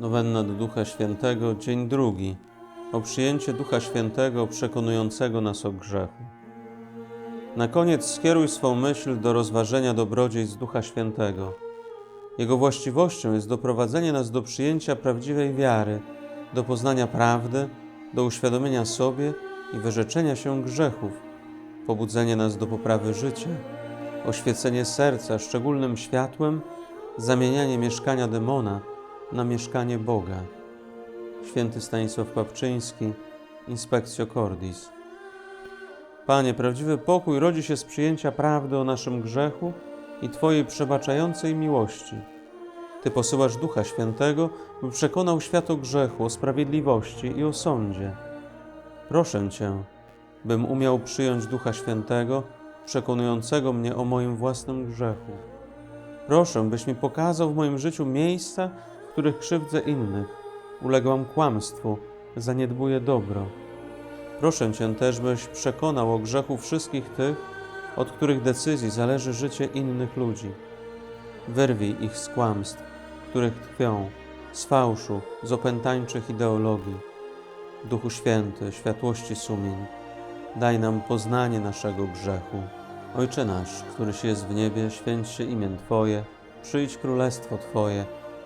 Nowenna do Ducha Świętego, dzień drugi. O przyjęcie Ducha Świętego przekonującego nas o grzechu. Na koniec skieruj swą myśl do rozważenia dobrodziejstw Ducha Świętego. Jego właściwością jest doprowadzenie nas do przyjęcia prawdziwej wiary, do poznania prawdy, do uświadomienia sobie i wyrzeczenia się grzechów, pobudzenie nas do poprawy życia, oświecenie serca szczególnym światłem, zamienianie mieszkania demona na mieszkanie Boga. Święty Stanisław Papczyński, Inspektio Cordis. Panie, prawdziwy pokój rodzi się z przyjęcia prawdy o naszym grzechu i Twojej przebaczającej miłości. Ty posyłasz Ducha Świętego, by przekonał świat o grzechu, o sprawiedliwości i o sądzie. Proszę Cię, bym umiał przyjąć Ducha Świętego, przekonującego mnie o moim własnym grzechu. Proszę, byś mi pokazał w moim życiu miejsca, których krzywdzę innych, uległam kłamstwu, zaniedbuję dobro. Proszę Cię też, byś przekonał o grzechu wszystkich tych, od których decyzji zależy życie innych ludzi. Wyrwij ich z kłamstw, których tkwią, z fałszu, z opętańczych ideologii. Duchu Święty, światłości sumień, daj nam poznanie naszego grzechu. Ojcze nasz, któryś jest w niebie, święć się imię Twoje, przyjdź królestwo Twoje,